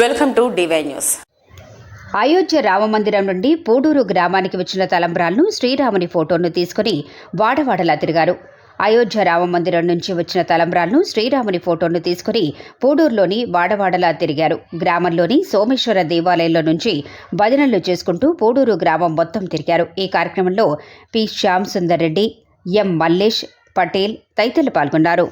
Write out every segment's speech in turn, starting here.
Welcome to DY news Ayodhya రామమందిరం నుండి పోడూరు గ్రామానికి వచ్చిన తలంబ్రాలను శ్రీరాముని ఫోటోను తీసుకుని వాడవాడలా తిరిగారు అయోధ్య రామమందిరం నుంచి వచ్చిన తలంబ్రాలను శ్రీరాముని ఫోటోను తీసుకుని పూడూరులోని వాడవాడలా తిరిగారు గ్రామంలోని సోమేశ్వర దేవాలయంలో నుంచి భజనలు చేసుకుంటూ పూడూరు గ్రామం మొత్తం తిరిగారు ఈ కార్యక్రమంలో పి శ్యామ్ సుందర్ రెడ్డి ఎం మల్లేష్ పటేల్ తదితరులు పాల్గొన్నారు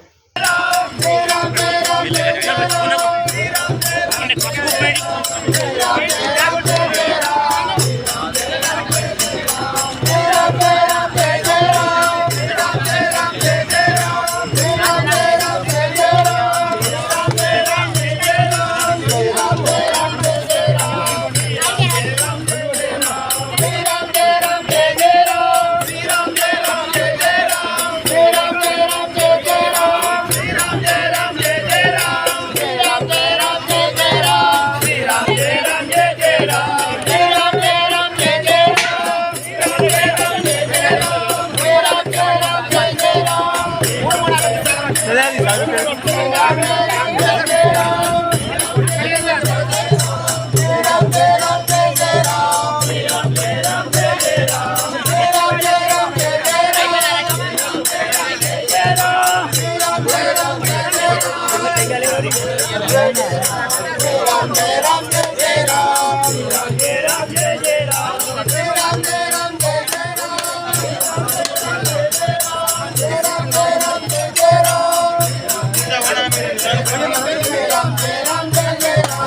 Ram Jai Ram Jai Ram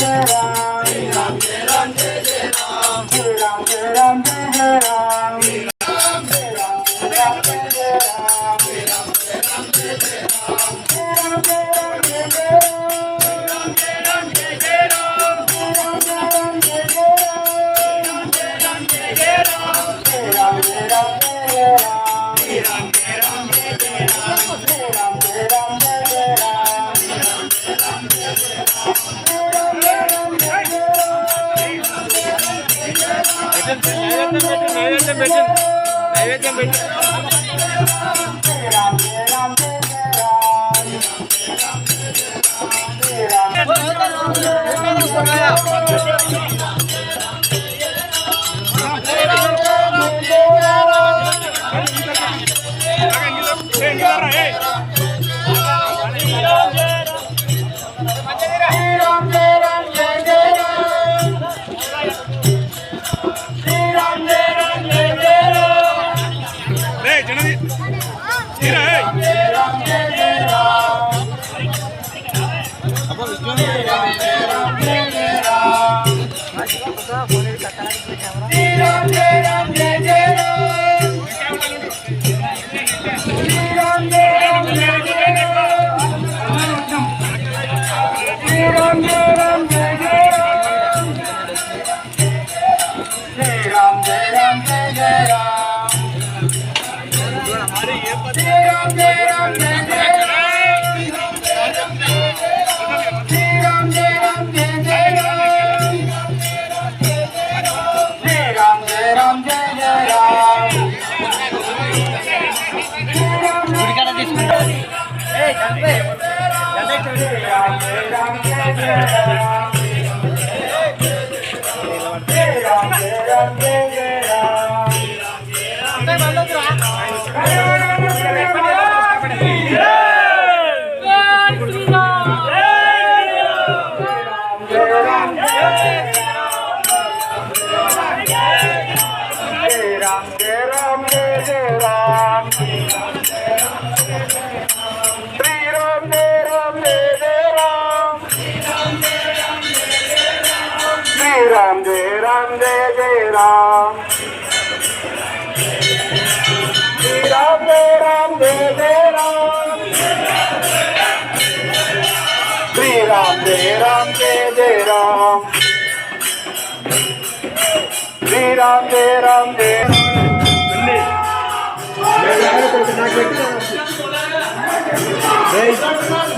love. నైవేద్యం పెట్టి నైవేద్యం పెట్టి Ram Ram Ram Ram Ram Yeah. Ram जय राम जय जय राम श्री राम जय राम जय जय राम श्री राम जय राम जय जय राम श्री राम जय राम जय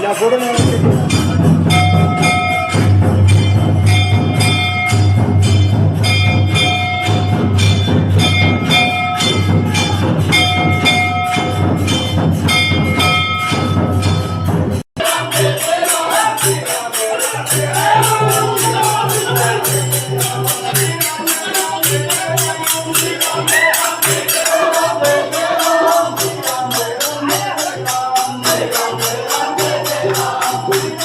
నా ఫోటో